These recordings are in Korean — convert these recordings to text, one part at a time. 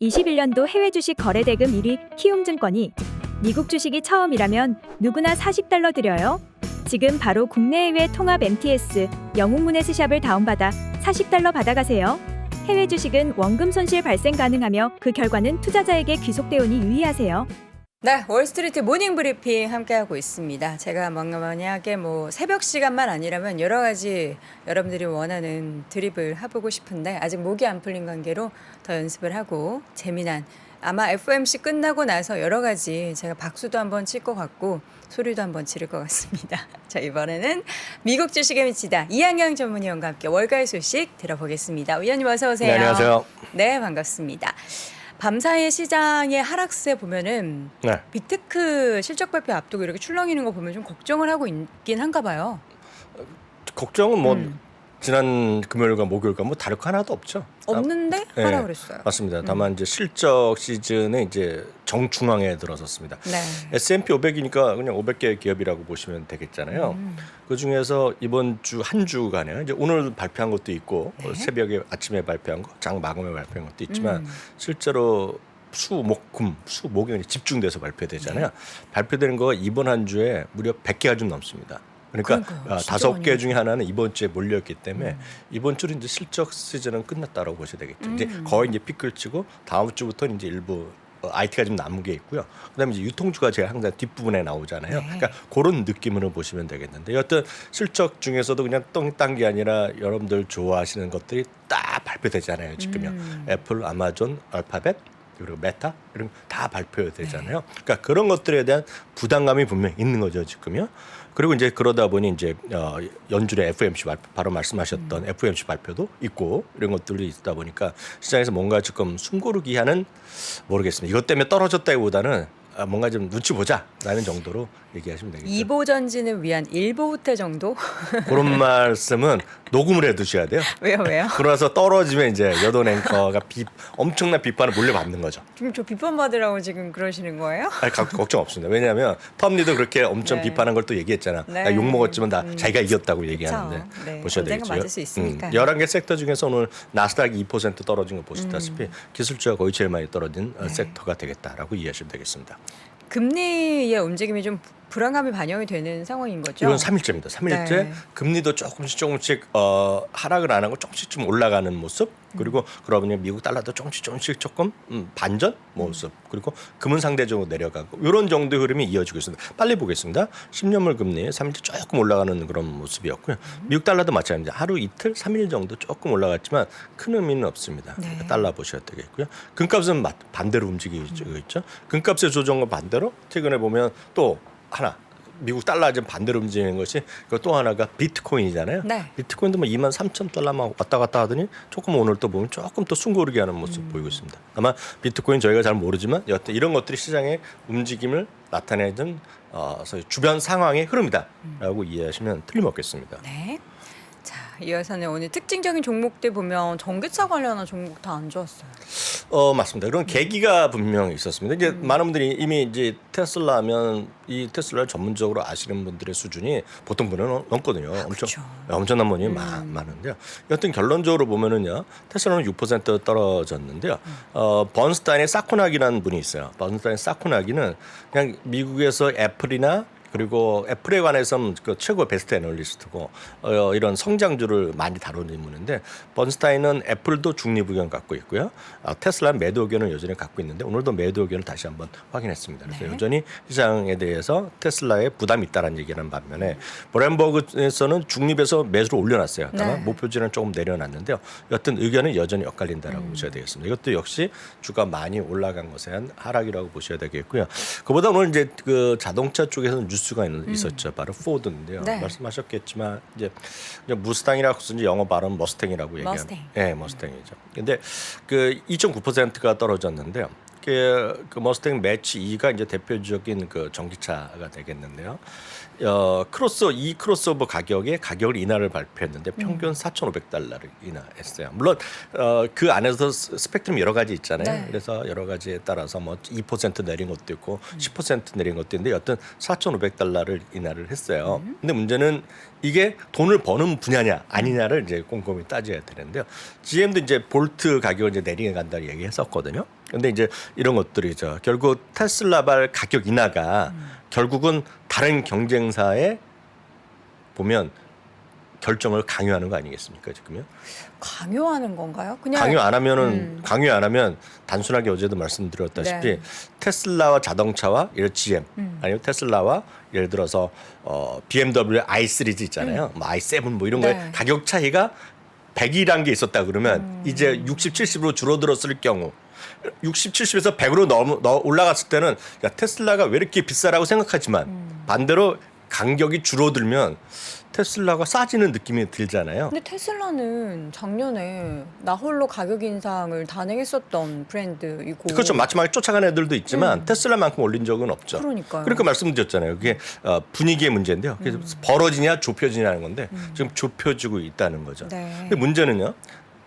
21년도 해외 주식 거래 대금 1위 키움증권이 미국 주식이 처음이라면 누구나 40달러 드려요. 지금 바로 국내외 통합 MTS 영웅문의 스샵을 다운받아 40달러 받아가세요. 해외 주식은 원금 손실 발생 가능하며 그 결과는 투자자에게 귀속되오니 유의하세요. 네, 월스트리트 모닝 브리핑 함께하고 있습니다. 제가 뭔가 만약에 뭐 새벽 시간만 아니라면 여러 가지 여러분들이 원하는 드립을 해보고 싶은데 아직 목이 안 풀린 관계로 더 연습을 하고 재미난 아마 FOMC 끝나고 나서 여러 가지 제가 박수도 한번 칠 것 같고 소리도 한번 지를 것 같습니다. 자 이번에는 미국 주식에 미치다 이한경 전문위원과 함께 월가의 소식 들어보겠습니다. 위원님 어서 오세요. 네, 안녕하세요. 네, 반갑습니다. 밤사이 시장의 하락세 보면은 네. 비트크 실적 발표 앞두고 이렇게 출렁이는 거 보면 좀 걱정을 하고 있긴 한가 봐요. 걱정은 뭐 음. 지난 금요일과 목요일과 뭐 다를 거 하나도 없죠. 없는데 네, 하라 그랬어요. 맞습니다. 다만 이제 실적 시즌에 이제 정중앙에 들어섰습니다. 네. S&P 500이니까 그냥 500개 기업이라고 보시면 되겠잖아요. 음. 그 중에서 이번 주 한 주간에 이제 오늘 발표한 것도 있고 네. 어, 새벽에 아침에 발표한 거, 장 마감에 발표한 것도 있지만 음. 실제로 수, 목, 금, 수, 목이 그냥 집중돼서 발표되잖아요. 네. 발표되는 거 이번 한 주에 무려 100개가 좀 넘습니다. 그러니까 그러니까요. 아, 진짜 다섯 많이 개 중에 하나는 이번 주에 몰렸기 때문에 음. 이번 주는 이제 실적 시즌은 끝났다라고 보셔야 되겠죠. 이제 음. 거의 이제 피클 치고 다음 주부터 는 이제 일부 어, IT가 좀 남은 게 있고요. 그다음에 이제 유통주가 제가 항상 뒷부분에 나오잖아요. 네. 그러니까 그런 느낌으로 보시면 되겠는데 여튼 실적 중에서도 그냥 똥딴 게 아니라 여러분들 좋아하시는 것들이 딱 발표되잖아요. 지금요. 음. 애플, 아마존, 알파벳 그리고 메타 이런 거다 발표되잖아요. 네. 그러니까 그런 것들에 대한 부담감이 분명 히 있는 거죠 지금요. 그리고 이제 그러다 보니 이제 어, 연준의 FOMC 발표, 바로 말씀하셨던 음. FOMC 발표도 있고 이런 것들이 있다 보니까 시장에서 뭔가 조금 숨고르기 하는 모르겠습니다. 이것 때문에 떨어졌다기보다는 아, 뭔가 좀 눈치 보자 라는 정도로 얘기하시면 되겠죠. 이보 전진을 위한 일보 후퇴 정도? 그런 말씀은 녹음을 해두셔야 돼요. 왜요, 왜요? 그러나서 떨어지면 이제 여돈 앵커가 비, 엄청난 비판을 몰려받는 거죠. 지금 저 비판 받으라고 지금 그러시는 거예요? 아니, 가- 걱정 없습니다. 왜냐하면 텀리도 그렇게 엄청 네. 비판한 걸 또 얘기했잖아. 네. 나욕 먹었지만 다 음. 자기가 이겼다고 얘기하는데. 네. 보셔야 언젠가 되겠죠. 맞을 수 있으니까요. 11개 섹터 중에서 오늘 나스닥이 2% 떨어진 거 보시다시피 음. 기술주가 거의 제일 많이 떨어진 어, 네. 섹터가 되겠다라고 이해하시면 되겠습니다. 금리의 움직임이 좀 불안감이 반영이 되는 상황인 거죠? 이건 3일째입니다. 3일째 네. 금리도 조금씩 조금씩 어, 하락을 안 하고 조금씩 좀 올라가는 모습 그리고 그러고 보니 미국 달러도 조금씩 조금씩 조금 음, 반전 모습 그리고 금은 상대적으로 내려가고 이런 정도의 흐름이 이어지고 있습니다. 빨리 보겠습니다. 10년물 금리 3일째 조금 올라가는 그런 모습이었고요. 미국 달러도 마찬가지입니다. 하루 이틀 3일 정도 조금 올라갔지만 큰 의미는 없습니다. 네. 달러 보셔야 되겠고요. 금값은 마- 반대로 움직이고 있죠. 금값의 조정과 반대로 최근에 보면 또 하나 미국 달러 좀 반대로 움직이는 것이 그또 하나가 비트코인이잖아요. 네. 비트코인도 뭐 2만 3천 달러만 왔다 갔다 하더니 조금 오늘 또 보면 조금 또 숨고르게 하는 모습 음. 보이고 있습니다. 아마 비트코인 저희가 잘 모르지만 여튼 이런 것들이 시장의 움직임을 나타내는 어, 주변 상황의 흐름이다라고 이해하시면 틀림없겠습니다. 네. 자, 이어서는 오늘 특징적인 종목들 보면 전기차 관련한 종목 다 안 좋았어요. 어 맞습니다. 그런 계기가 분명히 있었습니다. 이제 음. 많은 분들이 이미 이제 테슬라면 이 테슬라를 전문적으로 아시는 분들의 수준이 보통 분은 넘- 넘거든요. 엄청 그쵸. 엄청난 분이 음. 마- 많은데요. 여튼 결론적으로 보면은요, 테슬라는 6% 떨어졌는데요. 어 번스타인의 사코나기라는 분이 있어요. 번스타인 사코나기는 그냥 미국에서 애플이나 그리고 애플에 관해서는 그 최고 베스트 애널리스트고 어, 이런 성장주를 많이 다루는 인물인데 번스타인은 애플도 중립 의견 갖고 있고요. 아, 테슬라는 매도 의견을 여전히 갖고 있는데 오늘도 매도 의견을 다시 한번 확인했습니다. 그래서 네. 여전히 시장에 대해서 테슬라에 부담이 있다라는 얘기는 반면에 브랜버그에서는 중립에서 매수를 올려놨어요. 다만 네. 목표지는 조금 내려놨는데요. 여튼 의견은 여전히 엇갈린다라고 음. 보셔야 되겠습니다. 이것도 역시 주가 많이 올라간 것에 한 하락이라고 보셔야 되겠고요. 그보다 오늘 이제 그 자동차 쪽에서는 뉴스가 있- 있었죠. 바로 포드인데요. 음. 네. 말씀하셨겠지만 이제, 이제 무스탕이라고 쓰는 영어 발음 머스탱이라고 얘기하는. 머스탱. 예, 머스탱이죠. 근데 그 2.9%가 떨어졌는데요. 그, 그 머스탱 매치 2가 이제 대표적인 그 전기차가 되겠는데요. 어, 크로스 이 크로스오버 가격에 가격을 인하를 발표했는데 평균 4,500달러를 인하했어요. 물론 어, 그 안에서 스- 스펙트럼 여러 가지 있잖아요. 네. 그래서 여러 가지에 따라서 뭐 2% 내린 것도 있고 10% 내린 것도 있는데 여튼 4,500달러를 인하를 했어요. 근데 문제는 이게 돈을 버는 분야냐 아니냐를 이제 꼼꼼히 따져야 되는데요. GM도 이제 볼트 가격을 이제 내리게 간다는 얘기했었거든요. 근데 이제 이런 것들이죠. 결국 테슬라발 가격 인하가 결국은 다른 경쟁사에 보면 결정을 강요하는 거 아니겠습니까 지금요? 강요하는 건가요? 그냥 강요 안 하면은 음. 강요 안 하면 단순하게 어제도 말씀드렸다시피 네. 테슬라와 자동차와 예를 GM 음. 아니면 테슬라와 예를 들어서 어 BMW i 시리즈 있잖아요. 뭐 i7 뭐 이런 네. 거에 가격 차이가 100이란 게 있었다 그러면 음. 이제 60, 70으로 줄어들었을 경우 60, 70에서 100으로 넘, 넘 올라갔을 때는 야 테슬라가 왜 이렇게 비싸라고 생각하지만 음. 반대로 간격이 줄어들면 테슬라가 싸지는 느낌이 들잖아요. 근데 테슬라는 작년에 나 홀로 가격 인상을 단행했었던 브랜드이고 그렇죠. 마지막에 쫓아가는 애들도 있지만 음. 테슬라만큼 올린 적은 없죠. 그러니까요. 그러니까 말씀드렸잖아요. 그게 어, 분위기의 문제인데요. 그래서 벌어지냐 좁혀지냐는 건데 지금 좁혀지고 있다는 거죠. 음. 네. 근데 문제는요.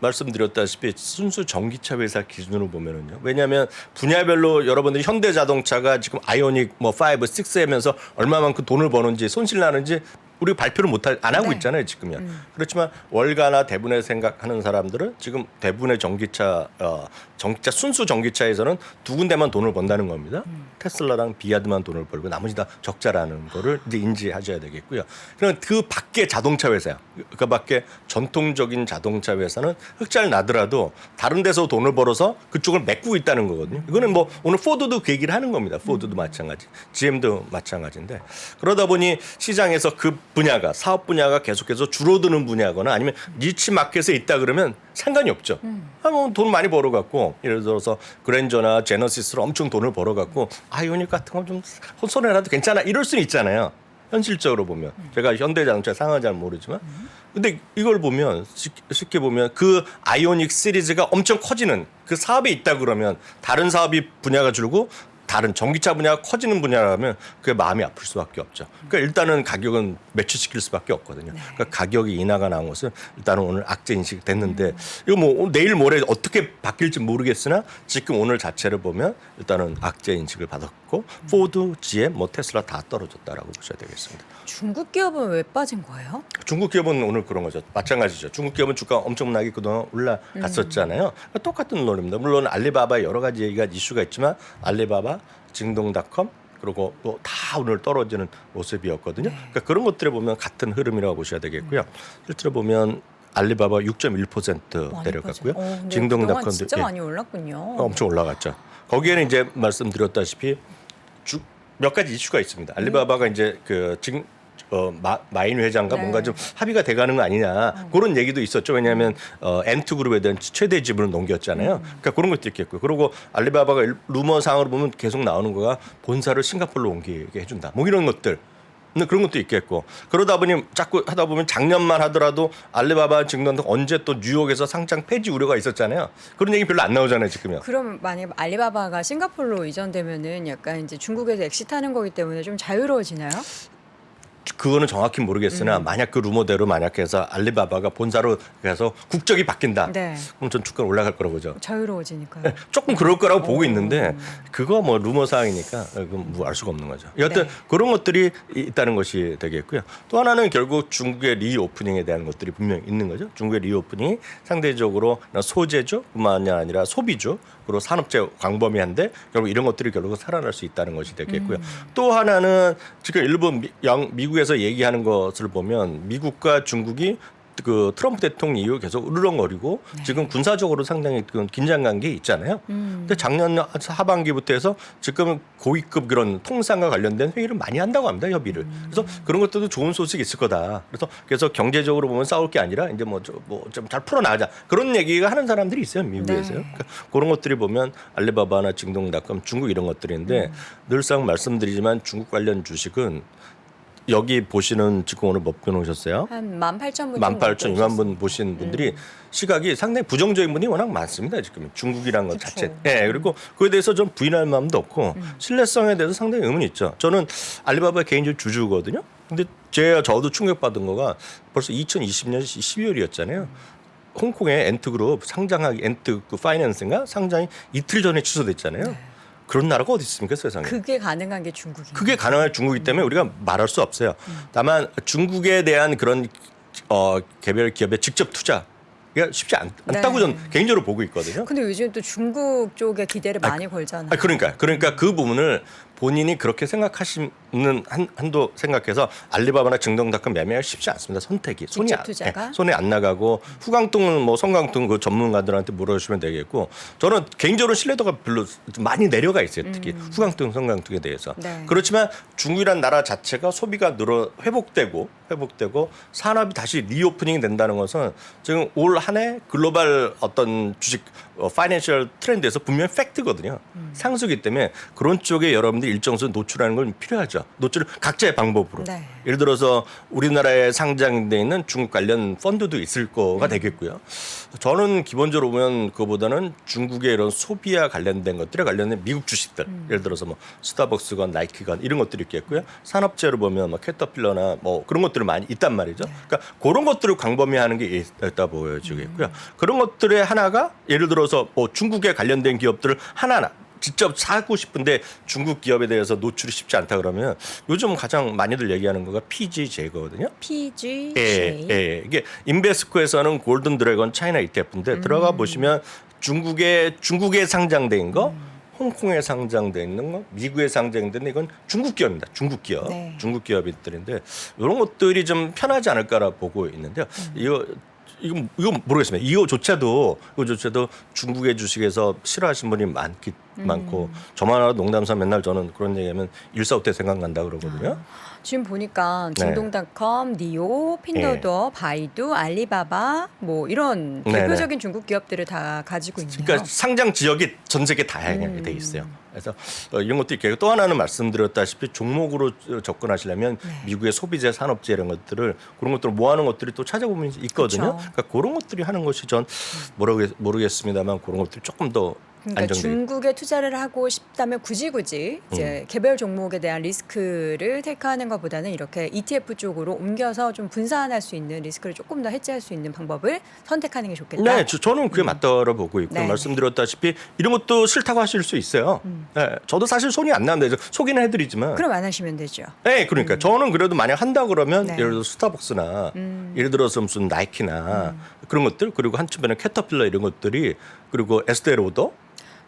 말씀드렸다시피 순수 전기차 회사 기준으로 보면은요. 왜냐하면 분야별로 여러분들이 현대자동차가 지금 아이오닉 뭐 5, 6 하면서 얼마만큼 돈을 버는지 손실 나는지 우리 발표를 못안 하고 네. 있잖아요 지금요. 그렇지만 월가나 대분해 생각하는 사람들은 지금 대분해 전기차 어, 전기차 순수 전기차에서는 두 군데만 돈을 번다는 겁니다. 테슬라랑 비아드만 돈을 벌고 나머지 다 적자라는 거를 이제 인지하셔야 되겠고요. 그럼 그 밖에 자동차 회사야. 그 밖에 전통적인 자동차 회사는 흑자를 나더라도 다른 데서 돈을 벌어서 그쪽을 메꾸고 있다는 거거든요. 이거는 뭐 오늘 포드도 그 얘기를 하는 겁니다. 포드도 마찬가지, GM도 마찬가지인데 그러다 보니 시장에서 그 분야가 사업 분야가 계속해서 줄어드는 분야거나 아니면 니치 마켓에 있다 그러면 상관이 없죠. 아, 뭐돈 많이 벌어갖고 예를 들어서 그랜저나 제너시스로 엄청 돈을 벌어갖고 아이오닉 같은 거좀 손해라도 괜찮아. 이럴 수는 있잖아요. 현실적으로 보면. 제가 현대자동차 상황을 잘 모르지만. 근데 이걸 보면 쉽- 쉽게 보면 그 아이오닉 시리즈가 엄청 커지는 그 사업에 있다 그러면 다른 사업이 분야가 줄고 다른 전기차 분야가 커지는 분야라면 그게 마음이 아플 수밖에 없죠. 그러니까 일단은 가격은 매출시킬 수밖에 없거든요. 그러니까 가격이 인하가 나온 것은 일단은 오늘 악재 인식이 됐는데 이거 뭐 내일 모레 어떻게 바뀔지 모르겠으나 지금 오늘 자체를 보면 일단은 악재 인식을 받았고 포드, GM, 뭐 테슬라 다 떨어졌다라고 보셔야 되겠습니다. 중국 기업은 왜 빠진 거예요? 중국 기업은 오늘 그런 거죠. 마찬가지죠. 중국 기업은 주가 엄청나게 그동안 올라갔었잖아요. 그러니까 똑같은 논리입니다. 물론 알리바바 여러 가지 얘기가 이슈가 있지만 알리바바, 징동닷컴 그리고 또 다 오늘 떨어지는 모습이었거든요. 그러니까 그런 것들에 보면 같은 흐름이라고 보셔야 되겠고요. 실제로 보면 알리바바 6.1% 많이 내려갔고요. 어, 징동닷컴도 진짜 예, 많이 올랐군요. 어, 엄청 올라갔죠. 거기에는 이제 말씀드렸다시피 주, 몇 가지 이슈가 있습니다. 알리바바가 이제 그 지금 어, 마, 마인 회장과 네. 뭔가 좀 합의가 돼가는 거 아니냐 그런 얘기도 있었죠. 왜냐하면 어, 엔투 그룹에 대한 최대 지분을 넘겼잖아요. 그러니까 그런 것도 있겠고 그리고 알리바바가 일- 루머 상으로 보면 계속 나오는 거가 본사를 싱가포르로 옮기게 해준다. 뭐 이런 것들. 근데 그런 것도 있겠고 그러다 보니 자꾸 하다 보면 작년만 하더라도 알리바바 증권도 언제 또 뉴욕에서 상장 폐지 우려가 있었잖아요. 그런 얘기 별로 안 나오잖아요 지금요. 그럼 만약 알리바바가 싱가포르로 이전되면은 약간 이제 중국에서 엑시트하는 거기 때문에 좀 자유로워지나요? 그거는 정확히 모르겠으나 만약 그 루머대로 만약 해서 알리바바가 본사로 가서 국적이 바뀐다. 네. 그럼 전 주가 올라갈 거라고 보죠. 자유로워지니까요. 조금 그럴 거라고 보고 있는데 그거 뭐 루머 사항이니까 그건 뭐 알 수가 없는 거죠. 여하튼 네. 그런 것들이 있다는 것이 되겠고요. 또 하나는 결국 중국의 리오프닝에 대한 것들이 분명히 있는 거죠. 중국의 리오프닝이 상대적으로 소재주뿐만 아니라 소비주 그리고 산업재 광범위한데 결국 이런 것들이 결국 살아날 수 있다는 것이 되겠고요. 또 하나는 지금 일본 미, 양, 미국 에서 얘기하는 것을 보면 미국과 중국이 그 트럼프 대통령 이후 계속 으르렁거리고 지금 군사적으로 상당히 그 긴장 관계 있잖아요. 근데 작년 하반기부터 해서 지금 고위급 그런 통상과 관련된 회의를 많이 한다고 합니다 협의를. 그래서 그런 것들도 좋은 소식이 있을 거다. 그래서 그래서 경제적으로 보면 싸울 게 아니라 이제 뭐 좀 잘 풀어 나가자 그런 얘기가 하는 사람들이 있어요 미국에서요. 네. 그러니까 그런 것들이 보면 알리바바나 징동닷컴 중국 이런 것들인데 늘상 말씀드리지만 중국 관련 주식은 여기 보시는 지금 오늘 몇분 오셨어요? 한 18,000분 18,000, 2만 분 보신 분들이 시각이 상당히 부정적인 분이 워낙 많습니다. 지금 중국이라는 것 그쵸. 자체. 예, 그리고 그에 대해서 좀 부인할 마음도 없고 신뢰성에 대해서 상당히 의문이 있죠. 저는 알리바바 개인적 주주거든요. 근데 제가 저도 충격받은 거가 벌써 2020년 12월이었잖아요. 홍콩의 엔트그룹 상장하기 엔트 그 파이낸스인가 상장이 이틀 전에 취소됐잖아요. 그런 나라가 어디 있습니까 세상에? 그게 가능한 게 중국이에요. 그게 가능한 중국이기 때문에 우리가 말할 수 없어요. 다만 중국에 대한 그런 어, 개별 기업의 직접 투자 쉽지 않, 네. 않다고 저는 개인적으로 보고 있거든요. 근데 요즘 또 중국 쪽에 기대를 많이 걸잖아요. 아, 그러니까 그러니까 그 부분을 본인이 그렇게 생각하시는 한, 한도 생각해서 알리바바나 증동닷컴 매매가 쉽지 않습니다. 선택이 손이 안, 투자가? 예, 손에 안 나가고 후광통은 뭐 성광통 그 전문가들한테 물어주시면 되겠고 저는 개인적으로 신뢰도가 별로 좀 많이 내려가 있어요. 특히 후광통, 성광통에 대해서 음. 네. 그렇지만 중국이란 나라 자체가 소비가 늘어 회복되고 회복되고 산업이 다시 리오프닝이 된다는 것은 지금 올 한 해 글로벌 어떤 주식 어, 파이낸셜 트렌드에서 분명히 팩트거든요. 음. 상수기 때문에 그런 쪽에 여러분들이 일정 수 노출하는 건 필요하죠. 노출 각자의 방법으로. 네. 예를 들어서 우리나라에 상장돼 있는 중국 관련 펀드도 있을 거가 음. 되겠고요. 저는 기본적으로 보면 그보다는 중국의 이런 소비와 관련된 것들에 관련된 미국 주식들, 음. 예를 들어서 뭐 스타벅스건 나이키건 이런 것들이 있겠고요. 산업재로 보면 뭐 캐터필러나 뭐 그런 것들이 많이 있단 말이죠. 네. 그러니까 그런 것들을 광범위하는 게 있다 보여지겠고요. 음. 그런 것들의 하나가 예를 들어서 뭐 중국에 관련된 기업들을 하나하나 직접 사고 싶은데 중국 기업에 대해서 노출이 쉽지 않다 그러면 요즘 가장 많이들 얘기하는 거가 PG 제거거든요. PG. 예, 예. 이게 인베스코에서는 골든 드래곤 차이나 ETF인데 음. 들어가 보시면 중국에 중국에 상장된 거, 홍콩에 상장돼 있는 거, 미국에 상장된 이건 중국 기업입니다. 중국 기업, 네. 중국 기업들인데 이런 것들이 좀 편하지 않을까라 보고 있는데요. 음. 이거 이거 이거 모르겠습니다. 이거조차도 이거조차도 중국의 주식에서 싫어하시는 분이 많기 음. 많고 저만 알아 농담삼 맨날 저는 그런 얘기하면 일사후퇴 생각난다 그러거든요. 지금 보니까 네. 중동닷컴, 니오, 핀도더, 바이두, 알리바바 뭐 이런 네, 대표적인 중국 기업들을 다 가지고 있네요. 그러니까 상장 지역이 전 세계 다양하게 음. 돼 있어요. 그래서 어, 이런 것도 있고 또 하나는 말씀드렸다시피 종목으로 접근하시려면 네. 미국의 소비재, 산업재 이런 것들을 그런 것들을 모아놓은 것들이 또 찾아보면 있거든요. 그쵸. 그러니까 그런 것들이 하는 것이 전 모르겠, 모르겠습니다만 그런 것들이 조금 더 그러니까 안정되게 중국에 투자를 하고 싶다면 굳이 굳이 이제 개별 종목에 대한 리스크를 테이크하는 것보다는 이렇게 ETF 쪽으로 옮겨서 좀 분산할 수 있는 리스크를 조금 더 해지할 수 있는 방법을 선택하는 게 좋겠다. 네, 저, 저는 그게 맞다고 보고 있고 네. 음. 말씀드렸다시피 이런 것도 싫다고 하실 수 있어요. 네, 저도 사실 손이 안 나는데 소개는 해드리지만 그럼 안 하시면 되죠. 네, 그러니까 저는 그래도 만약 한다 그러면 네. 예를 들어 서 스타벅스나 음. 예를 들어서 무슨 나이키나 그런 것들 그리고 한쪽에는 캐터필러 이런 것들이 그리고 에스테로더,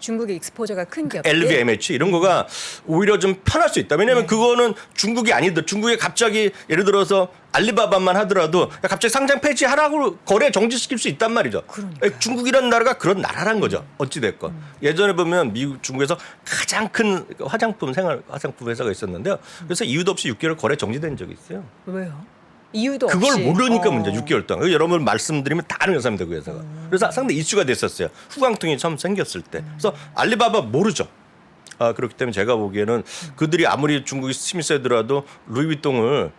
중국의 익스포저가 큰 기업들. LVMH 이런 거가 오히려 좀 편할 수 있다. 네. 왜냐하면 그거는 중국이 아니들 중국에 갑자기 예를 들어서 알리바바만 하더라도 야, 갑자기 상장 폐지하라고 거래 정지시킬 수 있단 말이죠. 그러니까요. 중국이라는 나라가 그런 나라란 거죠. 어찌 됐건 예전에 보면 미국 중국에서 가장 큰 화장품 생활 화장품 회사가 있었는데요. 그래서 이유도 없이 6개월 거래 정지된 적이 있어요. 왜요? 이유도 그걸 없이. 모르니까 어. 문제 6개월 동안. 여러분 말씀드리면 다 아는 회사입니다 그 회사가. 그래서 상당히 이슈가 됐었어요. 후광통이 처음 생겼을 때. 그래서 알리바바 모르죠. 아 그렇기 때문에 제가 보기에는 그들이 아무리 중국이 힘이 세더라도 루이비통을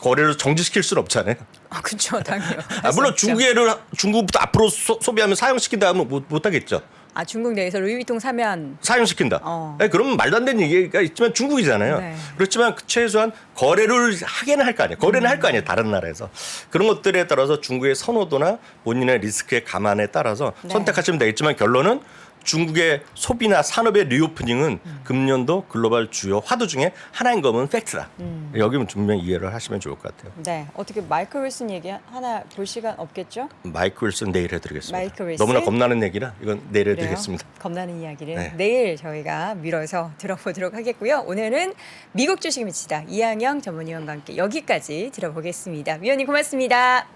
거래를 정지시킬 수는 없잖아요. 아, 그렇죠. 당연히. 아, 물론 중국에를 중국부터 앞으로 소, 소비하면 사용시킨다 하면 못, 못 하겠죠. 아, 중국 내에서 루이비통 사면 사용시킨다. 어. 네, 그러면 말도 안 되는 얘기가 있지만 중국이잖아요. 네. 그렇지만 최소한 거래를 하게는 할거 아니에요. 거래는 할 거 아니에요. 다른 나라에서. 그런 것들에 따라서 중국의 선호도나 본인의 리스크의 감안에 따라서 네. 선택하시면 되겠지만 결론은 중국의 소비나 산업의 리오프닝은 음. 금년도 글로벌 주요 화두 중에 하나인 거면 팩트다. 음. 여기는 분명히 이해를 하시면 좋을 것 같아요. 네. 어떻게 마이클 윌슨 얘기 하나 볼 시간 없겠죠? 마이클 윌슨 내일 해드리겠습니다. 마이클 윌슨? 너무나 겁나는 얘기라 이건 내일? 해드리겠습니다. 겁나는 이야기를 네. 내일 저희가 미뤄서 들어보도록 하겠고요. 오늘은 미국 주식 미치다 이 항영 전문위원과 함께 여기까지 들어보겠습니다. 위원님 고맙습니다.